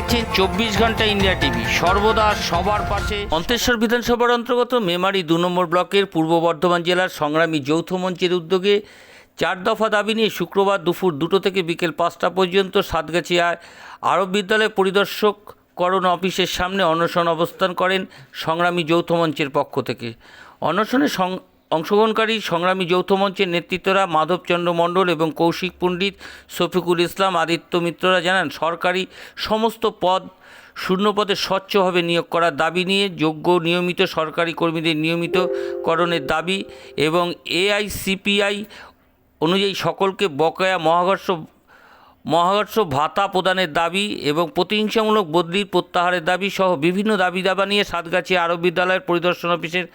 দেখছেন চব্বিশ ঘণ্টা ইন্ডিয়া টিভি। সর্বদা সবার পাশে। মন্তেশ্বর বিধানসভার অন্তর্গত মেমারি দু নম্বর ব্লকের পূর্ব বর্ধমান জেলার সংগ্রামী যৌথ মঞ্চের উদ্যোগে চার দফা দাবি নিয়ে শুক্রবার দুপুর দুটো থেকে বিকেল পাঁচটা পর্যন্ত সাতগাছিয়ায় আরব বিদ্যালয় পরিদর্শক করণ অফিসের সামনে অনশন অবস্থান করেন সংগ্রামী যৌথ মঞ্চের পক্ষ থেকে। অনশনে অংশগ্রহণকারী সংগ্রামী যৌথ মঞ্চের নেতৃত্বরা মাধবচন্দ্র মণ্ডল এবং কৌশিক পণ্ডিত শফিকুল ইসলাম আদিত্য মিত্ররা জানান, সরকারি সমস্ত পদ শূন্য পদে স্বচ্ছভাবে নিয়োগ করার দাবি নিয়ে যোগ্য নিয়মিত সরকারি কর্মীদের নিয়মিতকরণের দাবি এবং এআইসিপিআই অনুযায়ী সকলকে বকেয়া মহাকর্ষ মহাকর্ষ ভাতা প্রদানের দাবি এবং প্রতিহিংসামূলক বদলির প্রত্যাহারের দাবি সহ বিভিন্ন দাবি দাবা নিয়ে সাতগাছি আরব বিদ্যালয়ের পরিদর্শন অফিসের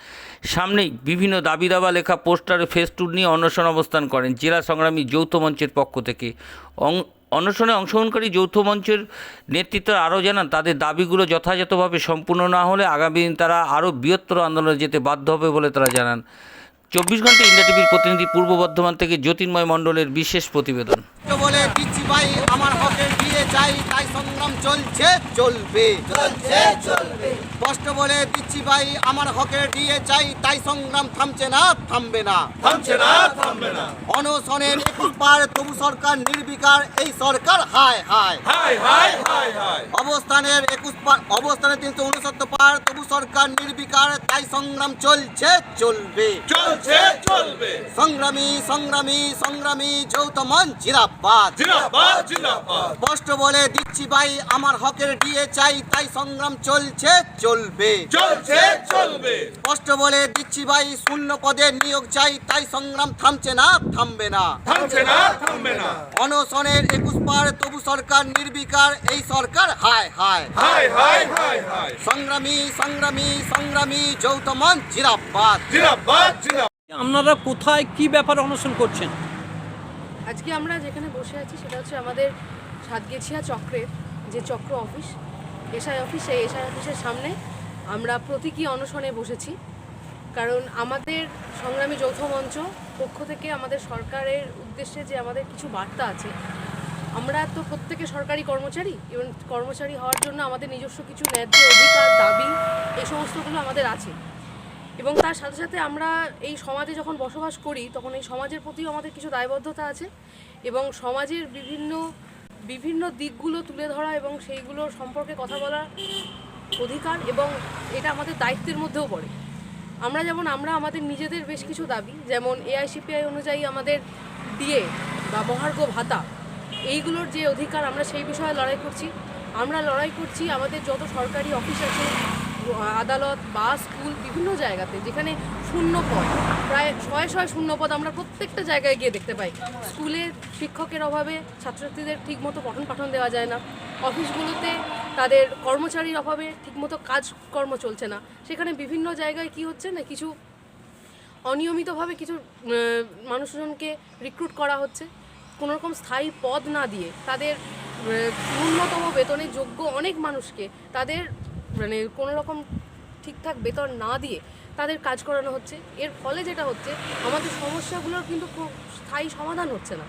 সামনেই বিভিন্ন দাবি দাবা লেখা পোস্টার ও ফেস্টুন নিয়ে অনশন অবস্থান করেন জেলা সংগ্রামী যৌথ মঞ্চের পক্ষ থেকে। অনশনে অংশগ্রহণকারী যৌথ মঞ্চের নেতৃত্ব আরও জানান, তাদের দাবিগুলো যথাযথভাবে সম্পূর্ণ না হলে আগামী দিন তারা আরও বৃহত্তর আন্দোলনে যেতে বাধ্য হবে বলে তারা জানান। চব্বিশ ঘণ্টা ইন্ডিয়া টিভির প্রতিনিধি পূর্ব বর্ধমান থেকে জ্যোতির্ময় মণ্ডলের বিশেষ প্রতিবেদন। তো বলে দিচ্ছি ভাই আমার হকের দিয়ে চাই তাই সংগ্রাম চলছে চলবে। চলছে চলবে। স্পষ্ট বলে দিচ্ছি ভাই আমার হকের দিয়ে চাই তাই সংগ্রাম থামছে না থামবে না। থামছে না থামবে না। অনশনের একুশ পার তবু সরকার নির্বিকার এই সরকার হায় হায়। হায় হায় হায় হায়। অবস্থানের একুশ পার অবস্থানের তিনশো উনসত্তর পার তবু সরকার নির্বিকার তাই সংগ্রাম চলছে চলবে। চলছে চলবে। সংগ্রামী সংগ্রামী সংগ্রামী যৌথ মন জিরাবাদ জিন্দাবাদ স্পষ্ট বলে দিচ্ছি ভাই আমার হকের দিয়ে চাই তাই সংগ্রাম চলছে চলবে। চলছে চলবে। স্পষ্ট বলে দিচ্ছি ভাই শূন্য পদে নিয়োগ চাই তাই সংগ্রাম থামছে না থামবে না। থামছে না থামবে না। অনশনের একুশ পার তবু সরকার নির্বিকার এই সরকার হায় হায়। হাই হাই হাই হাই সংগ্রামী সংগ্রামী সংগ্রামী যৌথ মন জিরাবাদ জিন্দাবাদ জিন্দাবাদ আপনারা কোথায় কি ব্যাপারে অনশন করছেন? আজকে আমরা যেখানে বসে আছি সেটা হচ্ছে আমাদের সাতগেছিয়া চক্রের যে চক্র অফিস এসআই অফিস, এসআই অফিসের সামনে আমরা প্রতীকী অনশনে বসেছি। কারণ আমাদের সংগ্রামী যৌথ মঞ্চ পক্ষ থেকে আমাদের সরকারের উদ্দেশ্যে যে আমাদের কিছু বার্তা আছে, আমরা তো প্রত্যেকে সরকারি কর্মচারী, এবং কর্মচারী হওয়ার জন্য আমাদের নিজস্ব কিছু ন্যায্য অধিকার, দাবি এই সমস্তগুলো আমাদের আছে। এবং তার সাথে সাথে আমরা এই সমাজে যখন বসবাস করি, তখন এই সমাজের প্রতিও আমাদের কিছু দায়বদ্ধতা আছে, এবং সমাজের বিভিন্ন বিভিন্ন দিকগুলো তুলে ধরা এবং সেইগুলোর সম্পর্কে কথা বলার অধিকার এবং এটা আমাদের দায়িত্বের মধ্যেও পড়ে। আমরা যেমন, আমরা আমাদের নিজেদের বেশ কিছু দাবি, যেমন এআইসিপিআই অনুযায়ী আমাদের ডিএ বা মহার্ঘ ভাতা, এইগুলোর যে অধিকার আমরা সেই বিষয়ে লড়াই করছি। আমরা লড়াই করছি, আমাদের যত সরকারি অফিস আছে আদালত, বা স্কুল, বিভিন্ন জায়গাতে, যেখানে শূন্য পদ প্রায় ছয় ছয় শূন্য পদ আমরা প্রত্যেকটা জায়গায় গিয়ে দেখতে পাই। স্কুলে শিক্ষকের অভাবে ছাত্রছাত্রীদের ঠিকমতো পঠন পাঠন দেওয়া যায় না। অফিসগুলোতে তাদের কর্মচারীর অভাবে ঠিকমতো কাজকর্ম চলছে না। সেখানে বিভিন্ন জায়গায় কি হচ্ছে না, কিছু অনিয়মিতভাবে কিছু মানুষজনকে রিক্রুট করা হচ্ছে। কোনো রকম স্থায়ী পদ না দিয়ে তাদের ন্যূনতম বেতনে যোগ্য অনেক মানুষকে তাদের মানে কোনো রকম ঠিকঠাক বেতন না দিয়ে তাদের কাজ করানো হচ্ছে। এর ফলে যেটা হচ্ছে, আমাদের সমস্যাগুলোর কিন্তু স্থায়ী সমাধান হচ্ছে না।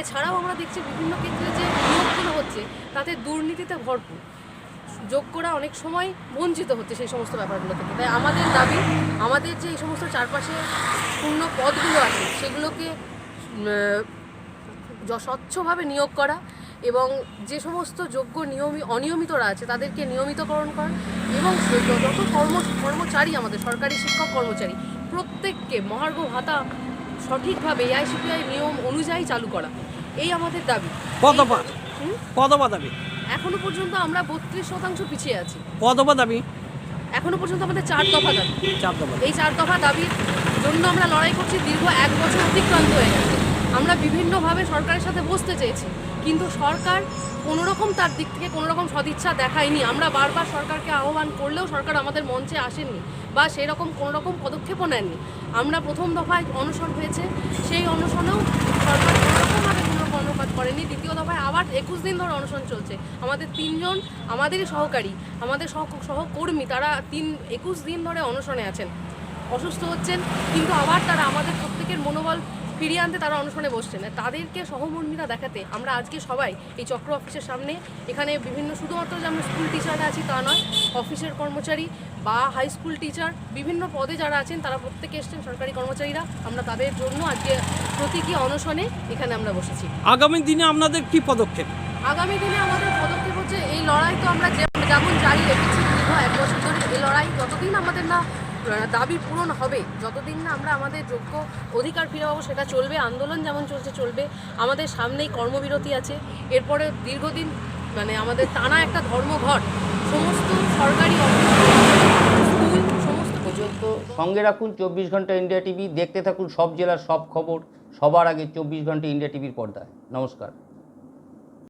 এছাড়াও আমরা দেখছি বিভিন্ন ক্ষেত্রে যে নিয়োগগুলো হচ্ছে, তাতে দুর্নীতিতে ভরপুর। যোগ্যরা অনেক সময় বঞ্চিত হচ্ছে সেই সমস্ত ব্যাপারগুলো থেকে। তাই আমাদের দাবি, আমাদের যে এই সমস্ত চারপাশে শূন্য পদগুলো আছে, সেগুলোকে স্বচ্ছভাবে নিয়োগ করা এবং যে সমস্ত যোগ্য নিয়মি অনিয়মিতরা আছে তাদেরকে নিয়মিতকরণ করা এবং যত কর্ম কর্মচারী আমাদের সরকারি শিক্ষক কর্মচারী প্রত্যেককে মহার্ঘ ভাতা সঠিকভাবে এআইসিপিআই নিয়ম অনুযায়ী চালু করা। এই আমাদের দাবি? কদপা দাবি? এখনও পর্যন্ত আমরা বত্রিশ শতাংশ পিছিয়ে আছি। কদপা দাবি? এখনও পর্যন্ত আমাদের চার দফা দাবি। চার দফা এই চার দফা দাবির জন্য আমরা লড়াই করছি দীর্ঘ এক বছর অতিক্রান্ত হয়ে গেছে। আমরা বিভিন্নভাবে সরকারের সাথে বসতে চেয়েছি। কিন্তু সরকার কোনো রকম তার দিক থেকে কোনো রকম সদিচ্ছা দেখায়নি। আমরা বারবার সরকারকে আহ্বান করলেও সরকার আমাদের মঞ্চে আসেননি বা সেই রকম কোনো রকম পদক্ষেপও নেননি। আমরা প্রথম দফায় অনশন হয়েছে। সেই অনশনেও সরকার কোনো রকমভাবে কোনো কর্ণপাত করেনি। দ্বিতীয় দফায় আবার একুশ দিন ধরে অনশন চলছে। আমাদের তিনজন আমাদেরই সহকারী, আমাদের সহ, সহকর্মী তারা তিন, একুশ দিন ধরে অনশনে আছেন। অসুস্থ হচ্ছেন, কিন্তু আবার তারা আমাদের প্রত্যেকের মনোবল ফিরিয়ে আনতে তারা অনশনে বসছেন। তাদেরকে সহমর্মীরা দেখাতে আমরা আজকে সবাই এই চক্র অফিসের সামনে এখানে বিভিন্ন শুধুমাত্র যে আমরা স্কুল টিচাররা আছি তা নয় অফিসের কর্মচারী বা হাই স্কুল টিচার বিভিন্ন পদে যারা আছেন তারা প্রত্যেকে এসছেন সরকারি কর্মচারীরা। আমরা তাদের জন্য আজকে প্রতীকী অনশনে এখানে আমরা বসেছি। আগামী দিনে আপনাদের কি পদক্ষেপ? আগামী দিনে আমাদের পদক্ষেপ হচ্ছে এই লড়াই তো আমরা যেমন জারি রেখেছি দীর্ঘ এক বছর ধরে এই লড়াই যতদিন আমাদের না দাবি পূরণ হবে। যতদিন না আমরা আমাদের যোগ্য অধিকার ফিরে পাবো সেটা চলবে, আন্দোলন যেমন চলছে, চলবে। আমাদের সামনেই কর্মবিরতি আছে। এরপরে দীর্ঘদিন মানে আমাদের টানা একটা ধর্মঘট, সমস্ত সরকারি সমস্ত পর্যন্ত সঙ্গে রাখুন চব্বিশ ঘণ্টা ইন্ডিয়া টিভি, দেখতে থাকুন সব জেলার সব খবর, সবার আগে চব্বিশ ঘণ্টা ইন্ডিয়া টিভির পর্দায়। নমস্কার।